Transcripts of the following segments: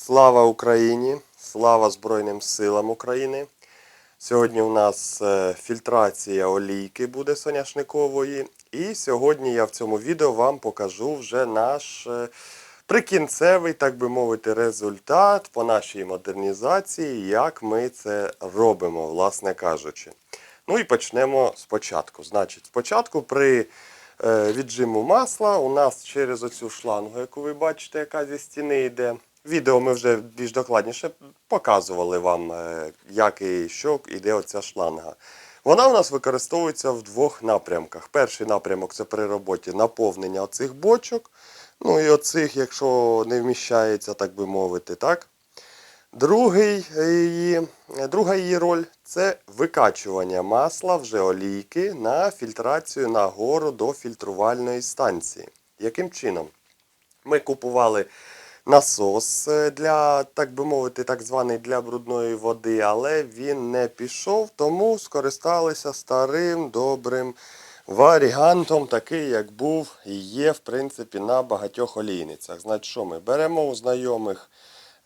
Слава Україні! Слава Збройним силам України! Сьогодні у нас е, фільтрація олійки буде соняшникової. І сьогодні я в цьому відео вам покажу вже наш е, прикінцевий, так би мовити, результат по нашій модернізації, як ми це робимо, власне кажучи. Ну і почнемо спочатку. Значить, спочатку при е, віджиму масла у нас через оцю шлангу, яку ви бачите, яка зі стіни йде. Відео ми вже більш докладніше показували вам, е, як і що йде оця шланга. Вона у нас використовується в двох напрямках. Перший напрямок це при роботі наповнення оцих бочок. Ну і оцих, якщо не вміщається, так би мовити, так. Другий її, друга її роль це викачування масла вже олійки на фільтрацію нагору до фільтрувальної станції. Яким чином? Ми купували насос е, для, так би мовити, так званий для брудної води, але він не пішов, тому скористалися старим добрим варіантом, такий, як був і є, в принципі, на багатьох олійницях. Значить, що ми беремо у знайомих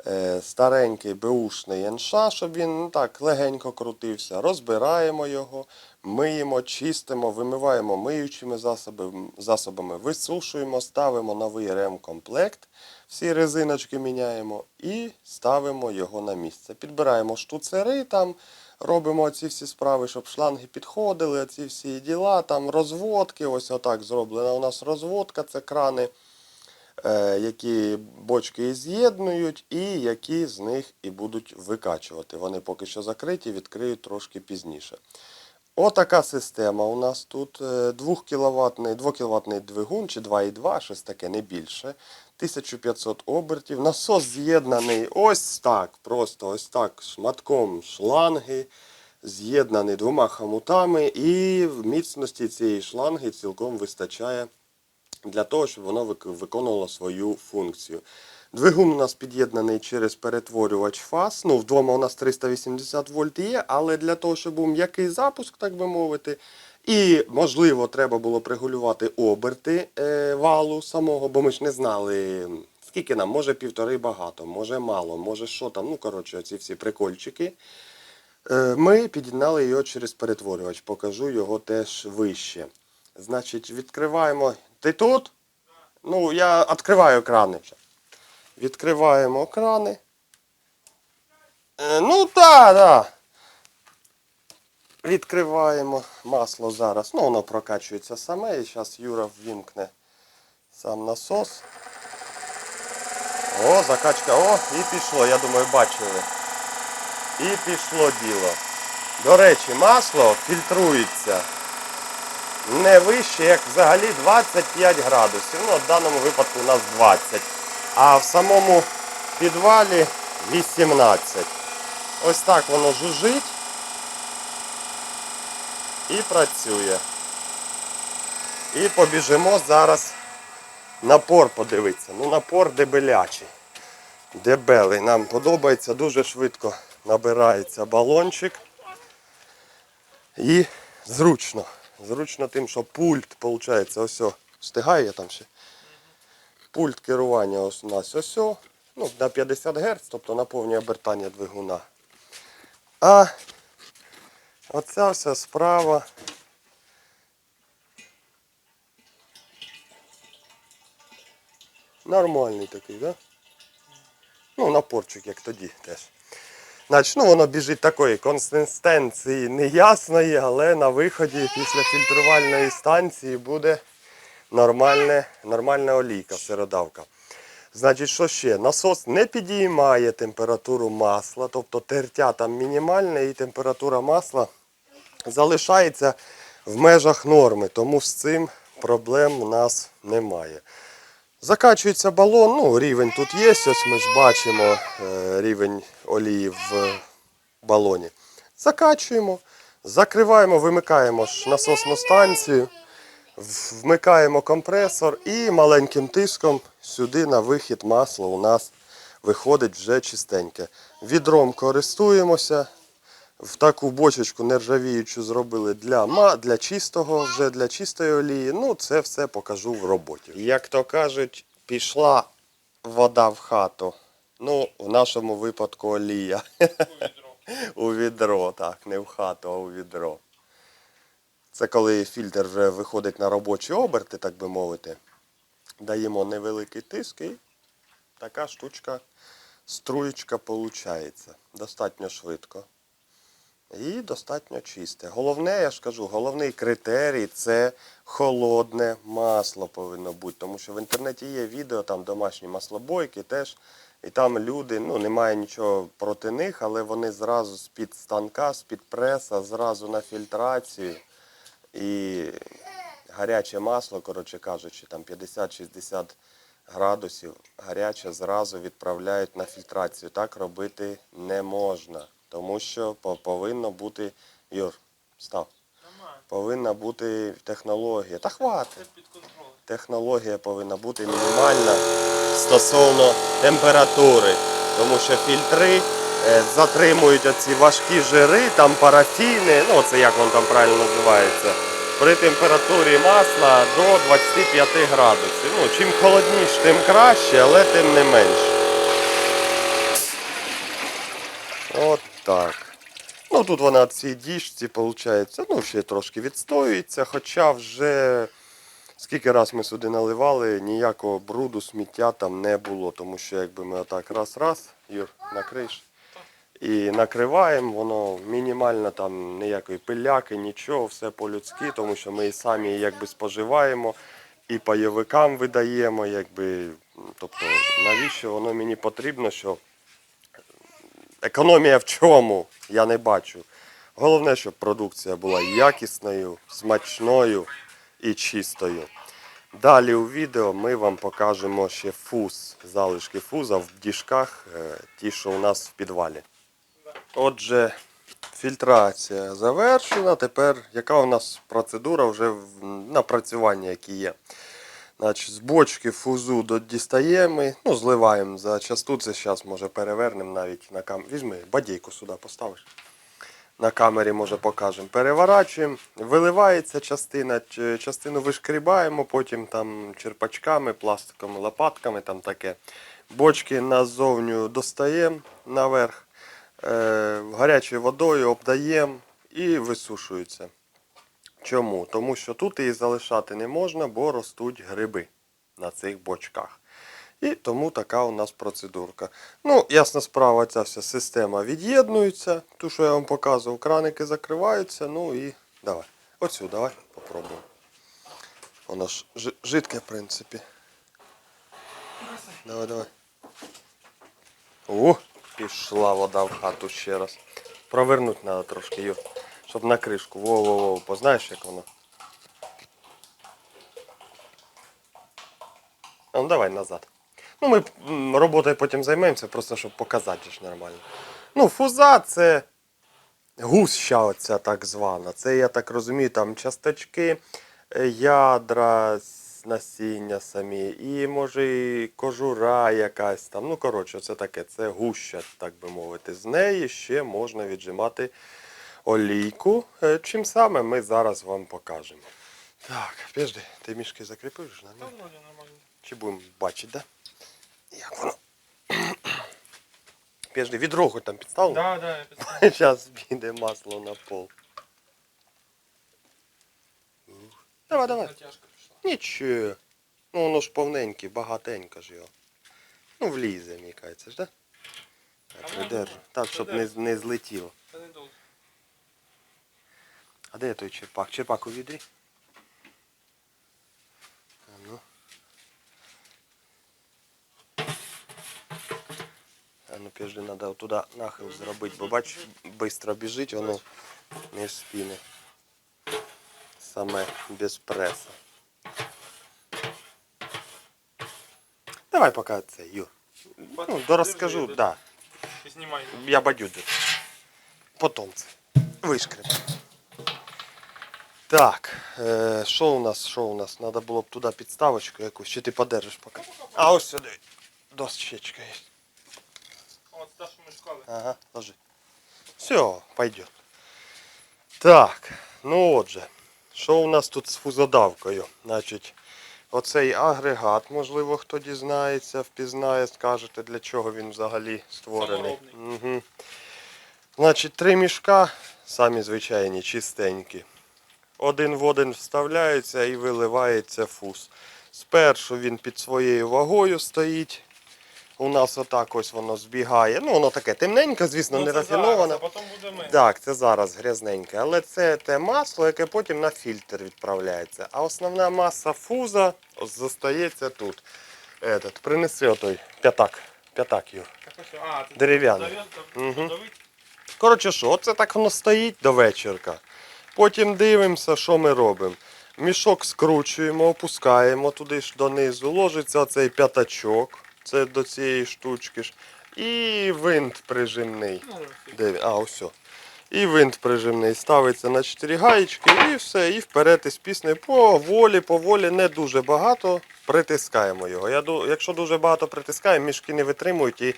е, старенький беушний НШ, щоб він ну, так легенько крутився, розбираємо його, миємо, чистимо, вимиваємо миючими засобами, висушуємо, ставимо новий ремкомплект, всі резиночки міняємо і ставимо його на місце. Підбираємо штуцери там. Робимо ці всі справи, щоб шланги підходили, ці всі діла, там розводки, ось отак зроблена у нас розводка, це крани, е, які бочки з'єднують, і які з них і будуть викачувати. Вони поки що закриті, відкриють трошки пізніше. Отака система у нас тут. 2 кВт, 2 кВт двигун чи 2,2, щось таке не більше. 1500 обертів. Насос з'єднаний ось так, просто ось так, шматком шланги, з'єднаний двома хамутами, і в міцності цієї шланги цілком вистачає для того, щоб воно вик- виконувало свою функцію. Двигун у нас під'єднаний через перетворювач фаз. Ну, вдома у нас 380 вольт є, але для того, щоб був м'який запуск, так би мовити, і, можливо, треба було пригулювати оберти е, валу самого, бо ми ж не знали, скільки нам, може півтори багато, може мало, може що там. Ну, коротше, ці всі прикольчики. Е, Ми під'єднали його через перетворювач. Покажу його теж вище. Значить, відкриваємо. Ти тут? Ну, я відкриваю крани. Відкриваємо крани. Е, Ну, так, так. Відкриваємо масло зараз. Ну, воно прокачується саме. І зараз Юра ввімкне сам насос. О, закачка. О, і пішло, я думаю, бачили. І пішло діло. До речі, масло фільтрується не вище, як взагалі 25 градусів. Ну, в даному випадку у нас 20. А в самому підвалі 18. Ось так воно жужить і працює. І побіжимо зараз напор подивитися. Ну, напор дебелячий. Дебелий. Нам подобається, дуже швидко набирається балончик. І зручно. Зручно тим, що пульт, виходить, ось о, встигає я там ще. Пульт керування ось у нас ось о, ну, на 50 Гц, тобто на повні обертання двигуна. А оця вся справа. Нормальний такий, да? Ну, напорчик, як тоді теж. Значить, ну воно біжить такої консистенції неясної, але на виході після фільтрувальної станції буде нормальне, нормальна олійка, сиродавка. Значить, що ще? Насос не підіймає температуру масла, тобто тертя там мінімальне і температура масла залишається в межах норми, тому з цим проблем у нас немає. Закачується балон, ну рівень тут є, ось ми ж бачимо е, рівень олії в балоні. Закачуємо, закриваємо, вимикаємо ж насосну станцію, вмикаємо компресор і маленьким тиском сюди на вихід масло у нас виходить вже чистеньке. Відром користуємося. В таку бочечку нержавіючу зробили для, для чистого, вже для чистої олії. Ну, це все покажу в роботі. Як то кажуть, пішла вода в хату Ну, в нашому випадку олія. у відро, так, не в хату, а у відро. Це коли фільтр вже виходить на робочі оберти, так би мовити. Даємо невеликий тиск і така штучка, струєчка виходить. Достатньо швидко. І достатньо чисте. Головне, я ж кажу, головний критерій це холодне масло повинно бути. Тому що в інтернеті є відео, там домашні маслобойки теж. І там люди, ну немає нічого проти них, але вони зразу з-під станка, з-під преса, зразу на фільтрацію. І гаряче масло, коротше кажучи, там 50-60 градусів гаряче зразу відправляють на фільтрацію. Так робити не можна. Тому що по- повинно бути. Юр, став. Повинна бути технологія. Та хватить технологія повинна бути мінімальна стосовно температури, тому що фільтри затримують оці важкі жири, там парафіни, ну це як воно там правильно називається, при температурі масла до 25 градусів. Ну, чим холодніше, тим краще, але тим не менше. От так. Ну тут вона в цій діжці, виходить, ну ще трошки відстоюється, хоча вже скільки раз ми сюди наливали, ніякого бруду, сміття там не було. Тому що якби ми отак раз-раз, Юр, накриш. І накриваємо, воно мінімально там ніякої пиляки, нічого, все по-людськи, тому що ми і самі якби споживаємо, і пайовикам видаємо, якби, тобто навіщо воно мені потрібно, що Економія в чому? Я не бачу. Головне, щоб продукція була якісною, смачною і чистою. Далі у відео ми вам покажемо ще фуз, залишки фуза в діжках, е, ті, що у нас в підвалі. Отже, фільтрація завершена. Тепер яка у нас процедура вже напрацювання, які є? Значить, з бочки фузу дістаємо, ну, зливаємо за часту. Це зараз може перевернемо навіть на камері. Візьми, бадійку сюди поставиш. На камері може покажемо. Переворачуємо, виливається частина, частину вишкрібаємо, потім там черпачками, пластиковими лопатками, там таке. Бочки назовню достаємо наверх, гарячою водою обдаємо і висушуються. Чому? Тому що тут її залишати не можна, бо ростуть гриби на цих бочках. І тому така у нас процедурка. Ну, ясна справа, ця вся система від'єднується. Ту, що я вам показував, краники закриваються. Ну і давай. Оцю давай попробуємо. Воно ж жидке, в принципі. Давай, давай. О, пішла вода в хату ще раз. Провернути треба трошки, Юр. Щоб на кришку. Во-во-во, познаєш, як воно? Ну, давай назад. Ну, ми роботою потім займемося, просто щоб показати ж нормально. Ну, фуза це гуща оця так звана. Це, я так розумію, там часточки, е, ядра, насіння самі, і може і кожура якась там. Ну, коротше, це таке, це гуща, так би мовити. З неї ще можна віджимати олійку. Е, Чим саме ми зараз вам покажемо. Так, підожди, ти мішки ж на Та нормально. Чи будемо бачити, да? Як воно? Підожди, відро хоч там підставлено? Да, да, я підставив. Зараз піде масло на пол. Давай, давай. Натяжка. Нічого. Ну воно ж повненьке, багатенько ж його. Ну, влізе, мені кажеться, ж, да? Так, придержу. Так, щоб не, не злетіло. Не. А де той черпак? Черпак у відрі? А ну. А ну підожди, треба туди нахил зробити, бо бач, швидко біжить, воно не спіне. Саме без преса. Давай поки це, Юр. Ну, дорозкажу, так. Да. Знімай. Я бадюдю. Потом це. Вишкреб. Так, е, що у нас? Що у нас? Надо було б туди підставочку якусь, чи ти подержиш поки. А ось сюди. Дощечка є. От те, що ми шукали. Ага, ложи. Все, пойдет. Так, ну отже, що у нас тут з фузодавкою? Значить, Оцей агрегат, можливо, хто дізнається, впізнає, скажете, для чого він взагалі створений. Угу. Значить, три мішка, самі звичайні, чистенькі. Один в один вставляється і виливається фуз. Спершу він під своєю вагою стоїть. У нас отак ось воно збігає. Ну, воно таке темненьке, звісно, не рафіноване. потім буде ми. Так, це зараз грязненьке, але це те масло, яке потім на фільтр відправляється. А основна маса фуза зостається тут. Этот, принеси отой п'ятак. П'ятак, Юр. А, Дерев'яний. давить? Коротше, що, оце так воно стоїть до вечірка. Потім дивимося, що ми робимо. Мішок скручуємо, опускаємо туди ж донизу, ложиться оцей п'ятачок, це до цієї штучки ж. І винт прижимний. Ну. Де він? А, ось. І винт прижимний ставиться на 4 гаєчки і все, і вперед із піснею поволі, поволі, не дуже багато притискаємо його. Я, якщо дуже багато притискаємо, мішки не витримують і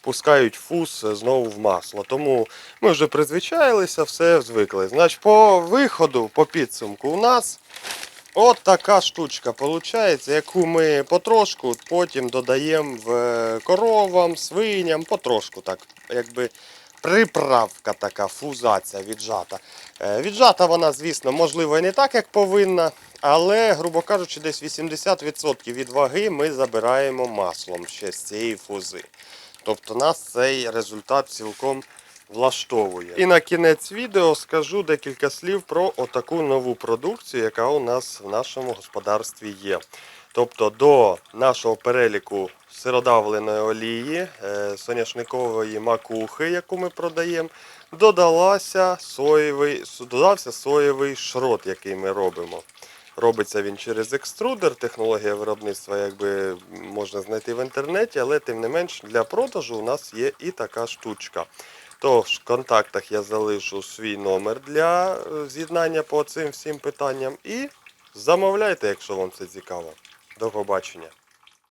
пускають фуз знову в масло. Тому ми вже призвичаїлися, все звикли. Значить, по виходу, по підсумку, у нас от така штучка виходить, яку ми потрошку потім додаємо в е, коровам, свиням, потрошку так, якби приправка така, фузація віджата. Е, Віджата вона, звісно, можливо, і не так, як повинна, але, грубо кажучи, десь 80% від ваги ми забираємо маслом ще з цієї фузи. Тобто нас цей результат цілком влаштовує. І на кінець відео скажу декілька слів про отаку нову продукцію, яка у нас в нашому господарстві є. Тобто до нашого переліку сиродавленої олії, е, соняшникової макухи, яку ми продаємо, додалася соєвий, додався соєвий шрот, який ми робимо. Робиться він через екструдер, технологія виробництва якби можна знайти в інтернеті, але тим не менш для продажу у нас є і така штучка. Тож в контактах я залишу свій номер для е, з'єднання по цим всім питанням і замовляйте, якщо вам це цікаво. До побачення.